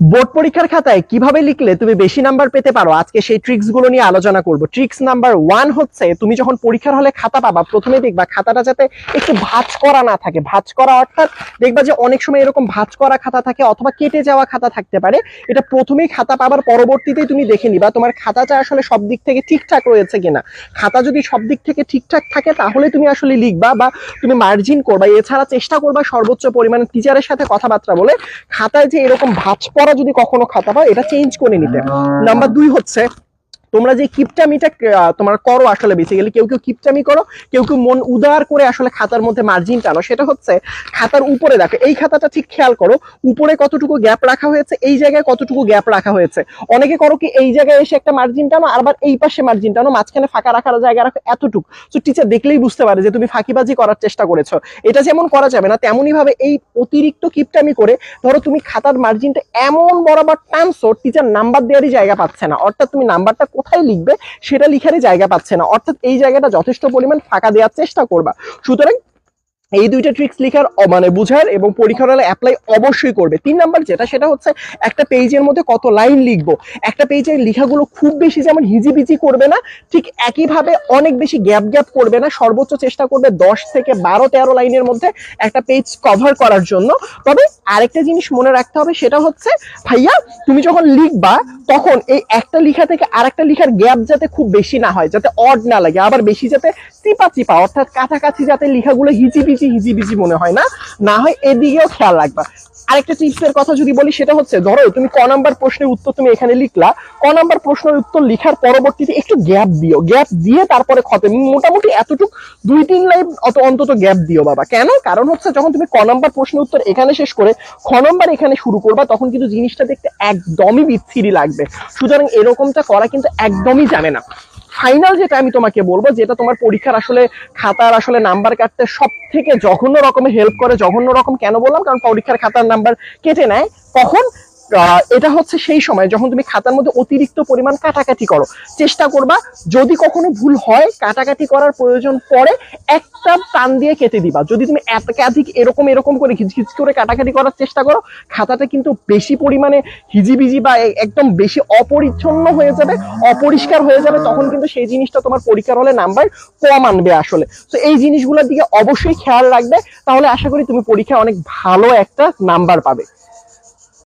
Board পরীক্ষার খাতায় কীভাবে লিখলে তুমি বেশি নাম্বার পেতে পারো? আজকে সেই ট্রিক্সগুলো নিয়ে আলোচনা করব। ট্রিক্স নাম্বার ওয়ান হচ্ছে, তুমি যখন পরীক্ষার হলে খাতা পাবা, প্রথমে দেখবা খাতাটা যাতে একটু ভাঁজ করা না থাকে। ভাঁজ করা অর্থাৎ দেখবা যে অনেক সময় এরকম ভাঁজ করা খাতা থাকে অথবা কেটে যাওয়া খাতা থাকতে পারে। এটা প্রথমেই খাতা পাবার পরবর্তীতেই তুমি দেখে নিবা তোমার খাতাটা আসলে সব দিক থেকে ঠিকঠাক রয়েছে কিনা। খাতা যদি সব দিক থেকে ঠিকঠাক থাকে, তাহলে তুমি আসলে লিখবা বা তুমি মার্জিন করবা। এছাড়া চেষ্টা করবা সর্বোচ্চ পরিমাণে টিচারের সাথে কথাবার্তা বলে খাতায় যে এরকম ভাঁজ পড়া যদি কখনো খাতা পায় এটা চেঞ্জ করে নিতে। নাম্বার দুই হচ্ছে তোমরা যে কিপটামিটা তোমার করো আসলে বেসিক্যালি কেউ কেউ কিপটামি করো, কেউ কেউ মন উদার করে আসলে খাতার মধ্যে মার্জিন টানো। সেটা হচ্ছে খাতার উপরে দেখো, এই খাতাটা ঠিক খেয়াল করো, উপরে কতটুকু গ্যাপ রাখা হয়েছে, এই জায়গায় কতটুকু গ্যাপ রাখা হয়েছে। অনেকে করো কি, এই জায়গায় এসে একটা মার্জিন টানো, আবার এই পাশে মার্জিন টানো, মাঝখানে ফাঁকা রাখার জায়গা রাখো, এতটুকু। তো টিচার দেখলেই বুঝতে পারে যে তুমি ফাঁকিবাজি করার চেষ্টা করেছ। এটা যেমন করা যাবে না তেমনই ভাবে এই অতিরিক্ত কিপটামি করে, ধরো তুমি খাতার মার্জিনটা এমন বরাবর টানছো টিচার নাম্বার দেওয়ারই জায়গা পাচ্ছে না। অর্থাৎ তুমি নাম্বারটা কোথায় লিখবে সেটা লিখারই জায়গা পাচ্ছে না। অর্থাৎ এই জায়গাটা যথেষ্ট পরিমাণ ফাঁকা দেওয়ার চেষ্টা করবা। সুতরাং এই দুইটা ট্রিক্স লিখার মানে বুঝার এবং পরীক্ষার হলে অ্যাপ্লাই অবশ্যই করবে। তিন নাম্বার যেটা, সেটা হচ্ছে একটা পেজের মধ্যে কত লাইন লিখব। একটা পেজের লেখাগুলো খুব বেশি যেমন হিজিবিজি করবে না, ঠিক একইভাবে অনেক বেশি গ্যাপ গ্যাপ করবে না, সর্বোচ্চ চেষ্টা করবে দশ থেকে বারো, তেরো লাইনের মধ্যে একটা পেজ কভার করার জন্য। তবে আরেকটা জিনিস মনে রাখতে হবে, সেটা হচ্ছে, ভাইয়া, তুমি যখন লিখবা, তখন এই একটা লেখা থেকে আরেকটা লেখার গ্যাপ যাতে খুব বেশি না হয়, যাতে অড না লাগে, আবার বেশি যাতে চিপা চিপা অর্থাৎ কাছাকাছি যাতে লেখাগুলো হিজিবিজি হিজিবিজি মনে হয় না। না হয় এদিকেও খেয়াল রাখবা। আরেকটা টিপসের কথা যদি বলি, সেটা হচ্ছে, ধরো, তুমি ক নাম্বার প্রশ্নের উত্তর তুমি এখানে লিখলা। ক নাম্বার প্রশ্নের উত্তর লিখার পরবর্তীতে একটু গ্যাপ দিও। গ্যাপ দিয়ে তারপরে খতে মোটামুটি এতটুক দুই, তিন লাইন অত অন্তত গ্যাপ দিও বাবা। কেন? কারণ হচ্ছে, যখন তুমি ক নাম্বার প্রশ্নের উত্তর এখানে শেষ করে খ নাম্বার এখানে শুরু করবা, তখন কিন্তু জিনিসটা দেখতে একদমই বিচ্ছিরি লাগবে। সুতরাং এরকমটা করা কিন্তু একদমই যাবে না। ফাইনাল যেটা আমি তোমাকে বলব, যেটা তোমার পরীক্ষার আসলে খাতার আসলে নাম্বার কাটতে সব থেকে জঘন্য রকমের হেল্প করে, জঘন্য রকম কেন বললাম? কারণ পরীক্ষার খাতার নাম্বার কেটে নেয়। কখন? এটা হচ্ছে সেই সময় যখন তুমি খাতার মধ্যে অতিরিক্ত পরিমাণ কাটাকাটি করো। চেষ্টা করবা, যদি কখনো ভুল হয়, কাটাকাটি করার প্রয়োজন পড়ে, একটা টান দিয়ে কেটে দিবা। যদি তুমি একাধিক এরকম এরকম করে খিচখিচ করে কাটাকাটি করার চেষ্টা করো, খাতাটা কিন্তু বেশি পরিমাণে হিজিবিজি বা একদম বেশি অপরিচ্ছন্ন হয়ে যাবে, অপরিষ্কার হয়ে যাবে, তখন কিন্তু সেই জিনিসটা তোমার পরীক্ষার হলে নাম্বার কম আনবে আসলে। তো এই জিনিসগুলোর দিকে অবশ্যই খেয়াল রাখবে, তাহলে আশা করি তুমি পরীক্ষায় অনেক ভালো একটা নাম্বার পাবে।